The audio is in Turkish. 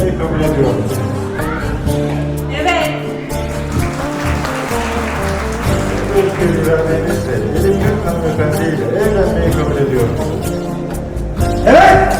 etmeyi kabul ediyorum. Evet. Özgür güvenliğinizle Elif Gök hanımefendiyle evlenmeyi kabul ediyorum. Evet.